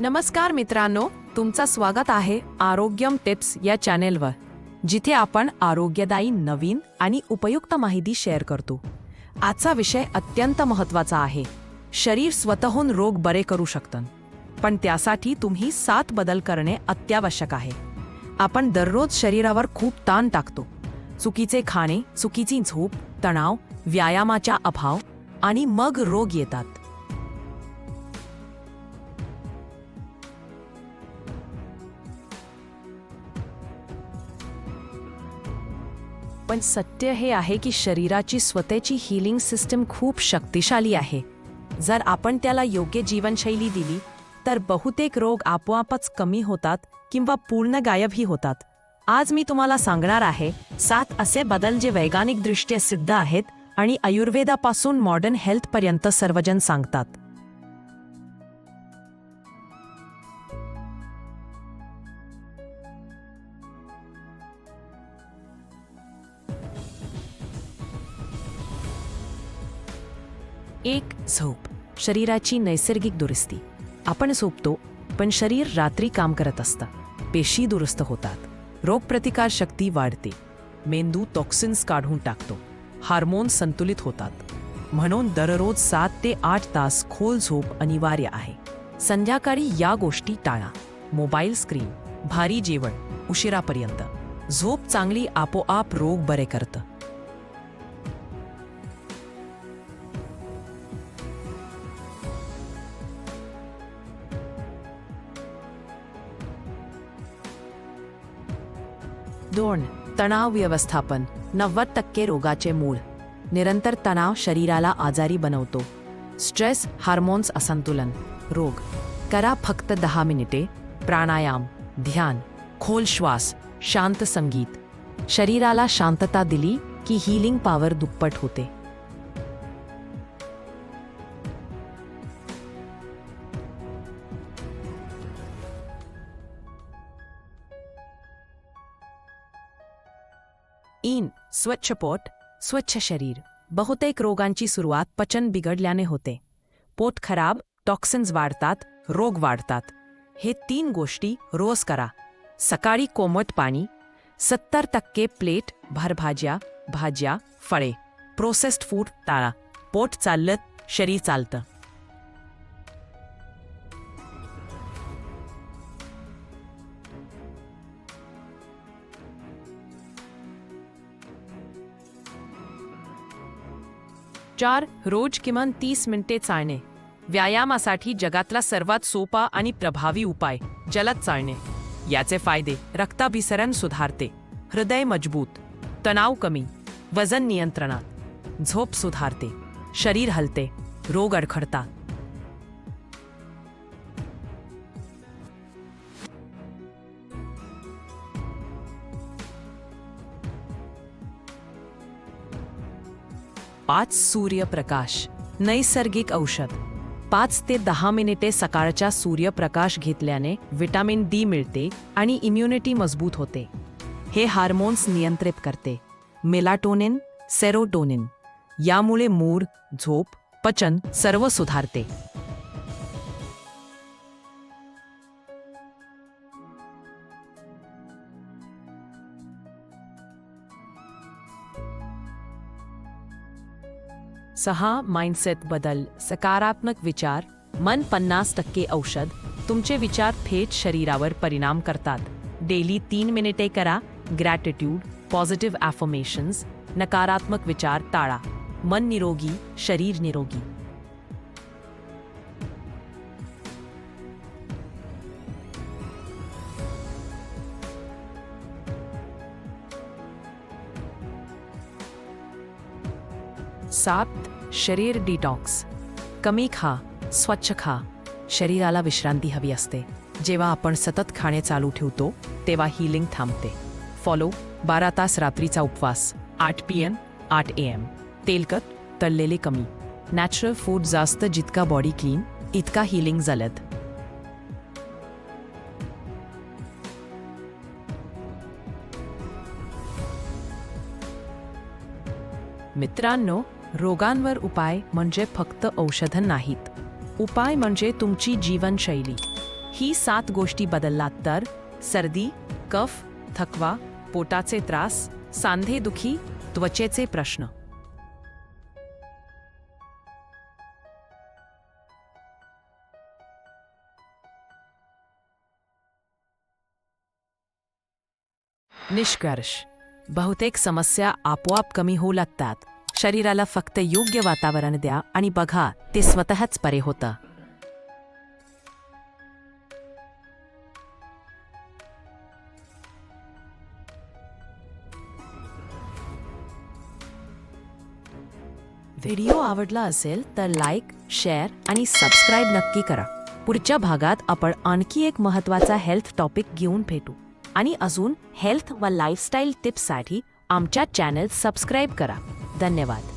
नमस्कार मित्रांनो तुमचं स्वागत आहे आरोग्यम टिप्स या चॅनेलवर जिथे आपण आरोग्यदायी नवीन आणि उपयुक्त माहिती शेअर करतो. आजचा विषय अत्यंत महत्त्वाचा आहे. शरीर स्वतःहून रोग बरे करू शकतं. पण त्यासाठी तुम्ही सात बदल करणे अत्यावश्यक आहे. आपण दररोज शरीरावर खूप ताण टाकतो. चुकीचे खाणे चुकीची झोप तणाव व्यायामाचा अभाव आणि मग रोग येतात. पण सत्य हे आहे की शरीराची स्वतःची हिलिंग सिस्टम खूप शक्तिशाली आहे. जर आपण त्याला योग्य जीवनशैली दिली तर बहुतेक रोग आपोआपच कमी होतात किंवा पूर्ण गायबही होतात. आज मी तुम्हाला सांगणार आहे सात असे बदल जे वैज्ञानिकदृष्ट्या सिद्ध आहेत आणि आयुर्वेदापासून मॉडर्न हेल्थपर्यंत सर्वजण सांगतात. एक झोप शरीराची नैसर्गिक दुरुस्ती. आपण झोपतो पण शरीर रात्री काम करत असतं. पेशी दुरुस्त होतात. रोगप्रतिकार शक्ती वाढते. मेंदू टॉक्सिन्स काढून टाकतो. हार्मोन संतुलित होतात. म्हणून दररोज सात ते आठ तास खोल झोप अनिवार्य आहे. संध्याकाळी या गोष्टी टाळा. मोबाईल स्क्रीन भारी जेवण उशिरापर्यंत. झोप चांगली आपोआप रोग बरे करतं. दोन तणाव व्यवस्थापन नव्वद टक्के रोगाचे मूळ. निरंतर तणाव शरीराला आजारी बनवतो. स्ट्रेस हार्मोन्स असंतुलन. रोग. करा फक्त दहा मिनिटे. प्राणायाम ध्यान. खोल श्वास शांत संगीत. शरीराला शांतता दिली की हिलिंग पॉवर दुप्पट होते. स्वच्छ पोट स्वच्छ शरीर बहुतेक रोगांची सुरुवात पचन बिघडल्याने होते. पोट खराब टॉक्सिन्स वाढतात रोग वाढतात. हे तीन गोष्टी रोज करा. सकाळी कोमट पाणी सत्तर टक्के प्लेट भरभाज्या भाज्या फळे. प्रोसेस्ड फूड टाळा. पोट चाललं शरीर चालतं. चार रोज किमान तीस मिनिटे चालणे. व्यायामासाठी जगातला सर्वात सोपा आणि प्रभावी उपाय जलद चालणे. याचे फायदे रक्ताभिसरण सुधारते. हृदय मजबूत तणाव कमी वजन नियंत्रणात. झोप सुधारते. शरीर हलते रोग अडखडतात. पाच सूर्यप्रकाश नैसर्गिक औषध. पाच ते दहा मिनिटे सकाळच्या सूर्यप्रकाश घेतल्याने विटॅमिन डी मिळते आणि इम्युनिटी मजबूत होते. हे हार्मोन्स नियंत्रित करते. Melatonin serotonin. यामुळे मूड झोप पचन सर्व सुधारते. सहा माइंडसेट बदल सकारात्मक विचार मन पन्नास टक्के औषध तुमचे विचार थेट शरीरावर परिणाम करतात. डेली तीन मिनिटे करा ग्रॅटिट्यूड पॉझिटिव्ह ॲफर्मेशन्स नकारात्मक विचार टाळा. मन निरोगी शरीर निरोगी. सात शरीर डिटॉक्स कमी खा स्वच्छ खा. शरीराला विश्रांती हवी असते. जेव्हा आपण सतत खाणे चालू ठेवतो तेव्हा हिलिंग थांबते. फॉलो बारा तास रात्रीचा उपवास आठ पी एम आठ ए एम तेलकट तळलेले कमी. नॅचरल फूड जास्त जितका बॉडी क्लीन इतका हिलिंग जलद. मित्रांनो रोगांवर उपाय म्हणजे फक्त औषधं नाहीत. उपाय म्हणजे तुमची जीवनशैली. ही सात गोष्टी बदललात तर सर्दी कफ थकवा पोटाचे त्रास सांधेदुखी त्वचेचे प्रश्न. निष्कर्ष. बहुतेक समस्या आपोआप कमी होऊ लागतात. शरीराला फक्त योग्य वातावरण द्या आणि बघा ते स्वतःच परे होतं. व्हिडिओ आवडला असेल तर लाईक शेअर आणि सबस्क्राईब नक्की करा. पुढच्या भागात आपण आणखी एक महत्त्वाचा हेल्थ टॉपिक घेऊन भेटू. आणि अजून हेल्थ व लाईफस्टाईल टिप्ससाठी आमच्या चॅनल सबस्क्राईब करा. धन्यवाद.